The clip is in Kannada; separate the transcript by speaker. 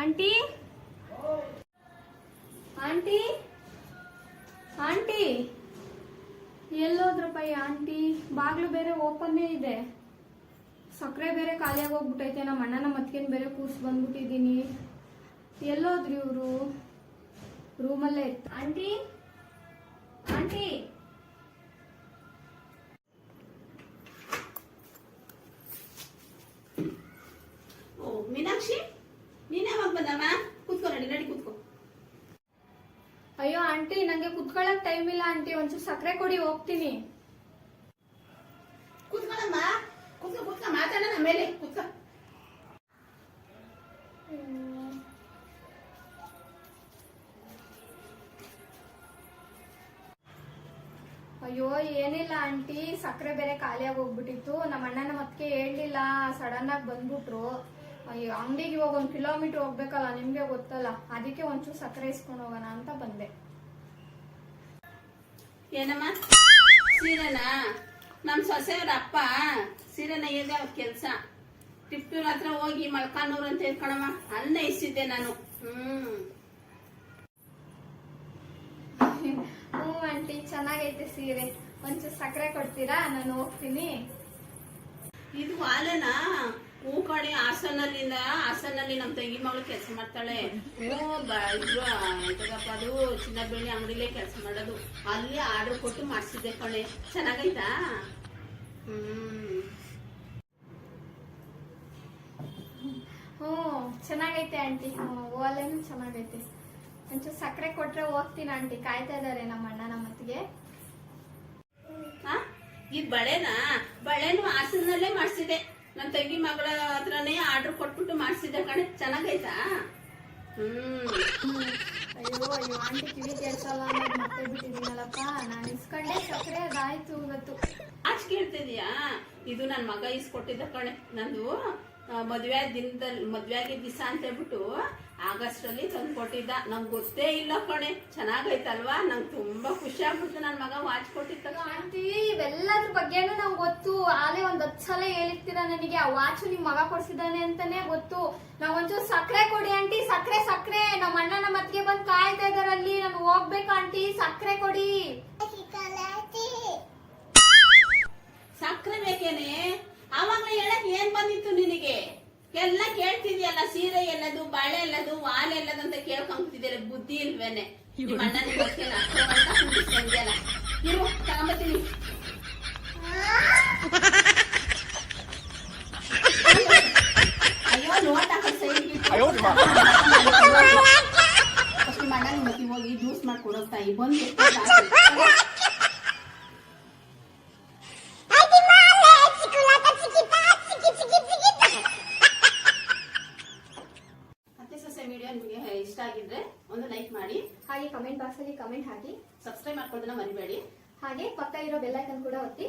Speaker 1: ಆಂಟಿ? ಆಂಟಿ? ಆಂಟಿ? ಎಲ್ಲೋದ್ರಪ್ಪ ಈ ಆಂಟಿ? ಬಾಗ್ಲು ಬೇರೆ ಓಪನ್ನೇ ಇದೆ. ಸಕ್ಕರೆ ಬೇರೆ ಖಾಲಿಯಾಗಿ ಹೋಗ್ಬಿಟ್ಟೈತೆ. ನಮ್ಮ ಅಣ್ಣನ ಮತ್ಕೇನು ಬೇರೆ ಕೂರ್ಸಿ ಬಂದ್ಬಿಟ್ಟಿದ್ದೀನಿ. ಎಲ್ಲೋದ್ರಿ ಇವರು? ರೂಮಲ್ಲೇ ಆಂಟಿ ಆಂಟಿ
Speaker 2: ಓ ಮೀನಾಕ್ಷಿ ನೀನ್ ಯಾವಾಗ ಬಂದಮ್ಮ ಕೂತ್ಕೋ ನಡಿ ನಡಿ ಕೂತ್ಕೋ
Speaker 1: ಅಯ್ಯೋ ಆಂಟಿ ನಂಗೆ ಕುತ್ಕೊಳ್ಳಕ್ ಟೈಮ್ ಇಲ್ಲ ಆಂಟಿ ಒಂಚೂರು ಸಕ್ಕರೆ ಕೊಡಿ ಹೋಗ್ತೀನಿ.
Speaker 2: ಕೂತ್ಕೊಳ್ಳಮ್ಮ ಕೂತ್ಕೋ ಕೂತ್ಕೋ ಮಾತಾಡೋಣ ಮೇಲೆ ಕೂತ್ಕೋ.
Speaker 1: ಅಯ್ಯೋ ಏನಿಲ್ಲ ಆಂಟಿ ಸಕ್ಕರೆ ಬೇರೆ ಖಾಲಿಯಾಗಿ ಹೋಗ್ಬಿಟ್ಟಿತ್ತು. ನಮ್ಮ ಅಣ್ಣನ ಮತ್ತೆ ಹೇಳಲಿಲ್ಲ ಸಡನ್ ಆಗಿ ಬಂದ್ಬಿಟ್ರು. ಅಯ್ಯೋ ಅಂಗಡಿಗೆ ಇವಾಗ ಒಂದು ಕಿಲೋಮೀಟರ್ ಹೋಗ್ಬೇಕಲ್ಲ ನಿಮ್ಗೆ ಗೊತ್ತಲ್ಲ. ಅದಕ್ಕೆ ಒಂಚೂರು ಸಕ್ಕರೆ ಇಸ್ಕೊಂಡು ಹೋಗೋಣ ಅಂತ ಬಂದೆ.
Speaker 2: ಏನಮ್ಮ? ಸೀರೆನ? ನಮ್ ಸೊಸೆಯವ್ರ ಅಪ್ಪ ಸೀರೆನ ಇದೆ ಅವ್ರ ಕೆಲ್ಸ. ಟಿಪ್ಪೂರ್ ಹತ್ರ ಹೋಗಿ ಮಲ್ಕಾನೂರ್ ಅಂತ ಹೇಳ್ಕೊಳಮ್ಮ ಅಲ್ಲೇ ಇಸಿದ್ದೆ ನಾನು. ಹ್ಮ್.
Speaker 1: ಹ್ಞೂ ಆಂಟಿ ಚೆನ್ನಾಗೈತೆ ಸೀರೆ. ಒಂಚೂರು ಸಕ್ಕರೆ ಕೊಡ್ತೀರಾ? ನಾನು ಹೋಗ್ತೀನಿ.
Speaker 2: ಇದು ವಾಲೆನಾ ಹೂ ಕಡೆ ಹಾಸನಲ್ಲಿಂದ ಹಾಸನಲ್ಲಿ ನಮ್ ತಂಗಿ ಮಗಳು ಕೆಲಸ ಮಾಡ್ತಾಳೆ. ಎಂತದಪ್ಪ ಅದು ಚಿನ್ನ ಬೆಳ್ಳಿ ಅಂಗಡಿಲೇ ಕೆಲಸ ಮಾಡೋದು. ಅಲ್ಲಿ ಆರ್ಡರ್ ಕೊಟ್ಟು ಮಾಡಿಸಿದ್ದೆ ಕಣೆ. ಚೆನ್ನಾಗೈತಾ? ಹ್ಮ್
Speaker 1: ಹ್ಞೂ ಚೆನ್ನಾಗೈತೆ ಆಂಟಿ. ಓಲೇನು ಚೆನ್ನಾಗೈತೆ. ಒಂಚೂರು ಸಕ್ಕರೆ ಕೊಟ್ರೆ ಹೋಗ್ತೀನಿ ಆಂಟಿ ಕಾಯ್ತಾ ಇದಾರೆ ನಮ್ಮ ಅಣ್ಣ ನಮ್ಮ ಅತ್ತಿಗೆ.
Speaker 2: ಆ? ಇದ್ ಬಳೆನಾ? ಬಳೆನು ಹಾಸನಲ್ಲೇ ಮಾಡಿಸಿದೆ ನಮ್ ತಂಗಿ ಮಗಳ ಹತ್ರನೇ ಆರ್ಡರ್ ಕೊಟ್ಬಿಟ್ಟು ಮಾಡಿಸಿದ್ದೆ ಕಣೆ. ಚೆನ್ನಾಗೈತಾ? ಹ್ಮ್.
Speaker 1: ಅಯ್ಯೋ ಅಯ್ಯೋ, ಆಂಟಿ ಕಿವಿ ಕೇಳ್ಸಲ್ಲ ಮತ್ತೆ ಬಿಟ್ಟಿದ್ದೀನಲ್ಲಪ್ಪ. ನಾನು ಇಸ್ಕೊಂಡೆ ಸಕ್ಕರೆ ಅದಾಯ್ತು ಇವತ್ತು.
Speaker 2: ಆಚೆ ಕೇಳ್ತಿದ್ಯಾ ಇದು ನನ್ನ ಮಗ ಇಸ್ಕೊಟ್ಟಿದ್ದ ಕಣೆ. ನಂದು ಮದ್ವೆ ದಿನದಲ್ಲಿ ಮದ್ವೆ ಆಗಿದ್ದ ದಿವಸ ಅಂತ ಹೇಳ್ಬಿಟ್ಟು ಆಗಸ್ಟ್ ಅಲ್ಲಿ ತಂದು ಕೊಟ್ಟಿದ್ದ ನಂಗೆ ಗೊತ್ತೇ ಇಲ್ಲ ಕಣೆ. ಚೆನ್ನಾಗೈತಲ್ವಾ? ನಂಗೆ ತುಂಬಾ ಖುಷಿ ಆಗ್ಬಿಡ್ತು ನನ್ನ ಮಗ ವಾಚ್ ಕೊಟ್ಟಿದ್ದ
Speaker 1: ಆಂಟಿ, ಇವೆಲ್ಲದ್ರ ಬಗ್ಗೆನೂ ನಂಗೆ ಗೊತ್ತು. ಆಲೆ ಒಂದ್ ಹತ್ತು ಸಲ ಹೇಳಿರ್ತೀರ ನನಗೆ, ಆ ವಾಚ್ ನಿಮ್ ಮಗ ಕೊಡ್ಸಿದ್ದಾನೆ ಅಂತಾನೆ ಗೊತ್ತು. ನಾವ್ ಒಂಚೂರು ಸಕ್ಕರೆ ಕೊಡಿ ಆಂಟಿ ಸಕ್ಕರೆ ಸಕ್ಕರೆ ನಮ್ಮ ಅಣ್ಣ ನಮ್ಮ ಅತ್ತಿಗೆ ಬಂದ್ ಕಾಯ್ತಾ ಇದಾರೆ ಅಲ್ಲಿ. ನಾನು ಹೋಗ್ಬೇಕು ಆಂಟಿ ಸಕ್ಕರೆ ಕೊಡಿ.
Speaker 2: ಬೇಕೇನೆ ಆವಾಗಲೇ ಹೇಳಕ್ ಏನ್ ಬಂದಿತ್ತು ನಿನಗೆ? ಎಲ್ಲ ಕೇಳ್ತಿದ್ಯಲ್ಲ ಸೀರೆ ಎಲ್ಲದು ಬಾಳೆ ಎಲ್ಲದು ವಾಲೆ ಎಲ್ಲದು ಅಂತ ಕೇಳ್ಕೊಂತಿದ್ಯಲ್ಲ ಬುದ್ಧಿ ಇಲ್ವೇನೆ? ನಿಮ್ಮ ಅಣ್ಣನ ಇರು ತಗೊಂಬತ್ತೀನಿ ಅಯ್ಯೋ ನೋಟ್ ಹಾಕೋ ಅಯ್ಯೋ ನಿಮ್ಮ ಅಣ್ಣನ ಮತ್ತಿ ಹೋಗಿ ಜ್ಯೂಸ್ ಮಾಡ್ಕೊಡೋ ತಾಯಿ ಬಂದು ಒಂದು ಲೈಕ್ ಮಾಡಿ.
Speaker 1: ಹಾಗೆ ಕಮೆಂಟ್ ಬಾಕ್ಸ್ ಅಲ್ಲಿ ಕಮೆಂಟ್ ಹಾಕಿ.
Speaker 2: ಸಬ್ಸ್ಕ್ರೈಬ್ ಮಾಡ್ಕೊಳ್ಳೋದನ್ನ ಮರಿಬೇಡಿ.
Speaker 1: ಹಾಗೆ ಪಕ್ಕ ಇರೋ ಬೆಲ್ ಐಕನ್ ಕೂಡ ಒತ್ತಿ.